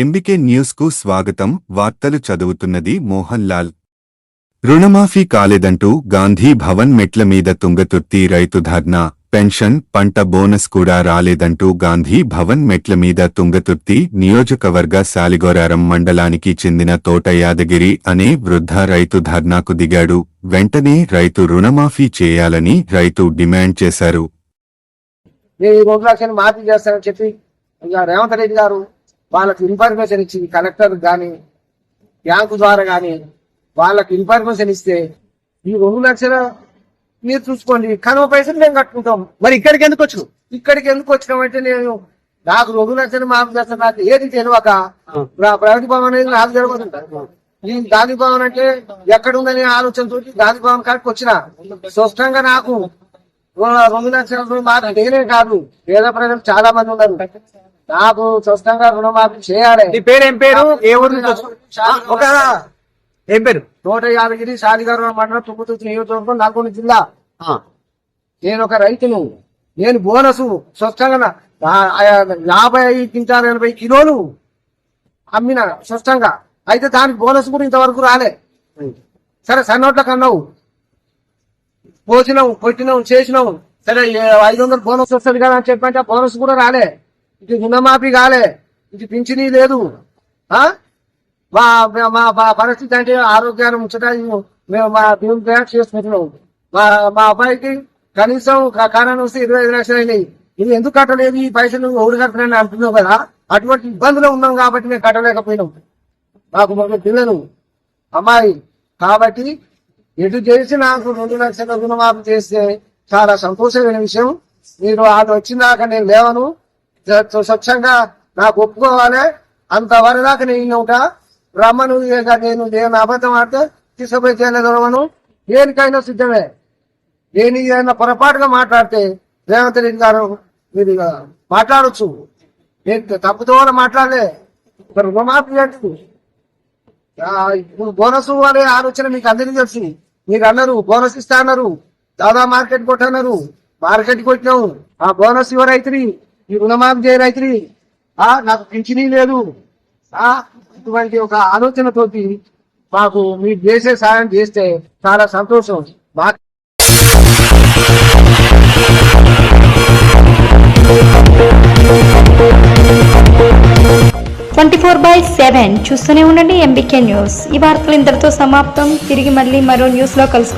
MBK న్యూస్కు స్వాగతం. వార్తలు చదువుతున్నది మోహన్ లాల్ రుణమాఫీ కాలేదంటూ గాంధీ భవన్ మెట్ల మీద తుంగతుర్తి రైతు ధర్నా. పెన్షన్ పంట బోనస్ కూడా రాలేదంటూ గాంధీ భవన్ మెట్ల మీద తుంగతుర్తి నియోజకవర్గ సాలిగోరారం మండలానికి చెందిన తోట యాదగిరి అనే వృద్ధ రైతు ధర్నాకు దిగాడు. వెంటనే రైతు రుణమాఫీ చేయాలని రైతు డిమాండ్ చేశారు. నేను ఈ రెండు లక్షలు మాఫీ చేస్తానని చెప్పి రేవంత్ రెడ్డి గారు వాళ్ళకి ఇన్ఫర్మేషన్ ఇచ్చి కలెక్టర్ కానీ బ్యాంకు ద్వారా కానీ వాళ్ళకి ఇన్ఫర్మేషన్ ఇస్తే ఈ రెండు లక్షలు మీరు చూసుకోండి. కనుమ పైసలు మేము కట్టుకుంటాం. మరి ఇక్కడికి ఎందుకు వచ్చు ఇక్కడికి ఎందుకు వచ్చినామంటే నేను నాకు రెండు లక్షలు మాఫీ చేస్తాను నాకు ఏది తెలియక నా ప్రగతి భవన్ అనేది నాకు తెలియదు ఈ గాంధీ భవన్ అంటే ఎక్కడ ఉందని ఆలోచనతో గాంధీ భవన్ కాడికి వచ్చిన స్పష్టంగా నాకు రెండు- లక్షల మాకు నేనే కాదు. పేద ప్రజలు చాలా మంది ఉన్నారు. నాకు స్పష్టంగా రుణమాఫీ చేయాలి. నీ పేరు ఏం పేరు? ఏ ఊరు నుంచి వచ్చావు? ఒక ఏం పేరు? నూట యాదగిరి శాలిగారు మండలం తుమ్ముతూరు నియోజకవర్గం నల్గొండ జిల్లా. ఆ, నేను ఒక రైతును. నేను బోనసు నా- ఆ యాభై క్వింటాల్ ఎనభై కిలోలు అమ్మిన స్పష్టంగా అయితే దానికి బోనస్ కూడా ఇంతవరకు రాలే. సరే సన్నోట్లకు అన్నావు పోసినావు కొట్టినావు చేసినావు. సరే ఏ- ఐదు వందలు బోనస్ వస్తుంది కదా అని చెప్పంటే ఆ బోనస్ కూడా రాలే. ఇది రుణమాఫీ కాలే. ఇది పింఛనీ లేదు. మా మా మా పరిస్థితి అంటే ఆరోగ్యాన్ని ఉంచడానికి మేము మా దేవుని ప్రయాణం చేసుకుంటున్నాం. మా మా అబ్బాయికి కనీసం కారణం వస్తే ఇరవై ఐదు లక్షలు అయినాయి. ఇది ఎందుకు కట్టలేదు? ఈ పైసలు ఎవరు కట్టనని అంటున్నావు కదా? అటువంటి ఇబ్బందులు ఉన్నాం కాబట్టి మేము కట్టలేకపోయినాం. మాకు ఒక పిల్లలు అమ్మాయి కాబట్టి ఎటు చేసి నాకు రెండు లక్షల రుణమాఫీ చేస్తే చాలా సంతోషమైన విషయం. మీరు వాళ్ళు వచ్చిందాక నేను లేవను. స్వచ్ఛంగా నాకు ఒప్పుకోవాలి. అంతవరకు దాకా నేను ఉంటా. రమ్మను నేను నేను అబద్ధం ఆడితే తీసుకుపోయి చేయలేదవను దేనికైనా సిద్ధమే. నేను ఏదైనా పొరపాటుగా మాట్లాడితే రేవంత్ రెడ్డి గారు మీరు మాట్లాడచ్చు మాట్లాడొచ్చు. నేను తప్పుతో కూడా మాట్లాడలే. మరి రుణమాఫీ అంటే ఆ, ఇప్పుడు బోనస్ అనే ఆలోచన మీకు అందరికీ తెలుసు. మీరు అన్నారు బోనస్ ఇస్తా అన్నారు. దాదా మార్కెట్ కొట్టన్నారు. మార్కెట్ కొట్టినావు. ఆ బోనస్ ఇవ్వ ఈ రుణమాఫీ చేయ రైతుని. ఆ నాకు పింఛనీ లేదు. ఆ ఇటువంటి ఒక ఆలోచనతోటి మాకు మీరు చేసే సాయం చేస్తే చాలా సంతోషం. మా ట్వంటీ ఫోర్ బై సెవెన్ చూస్తూనే ఉండండి ఎంబీకే న్యూస్. ఈ వార్తలు ఇంతటితో సమాప్తం. తిరిగి మళ్ళీ మరో న్యూస్లో కలుసుకుందాం.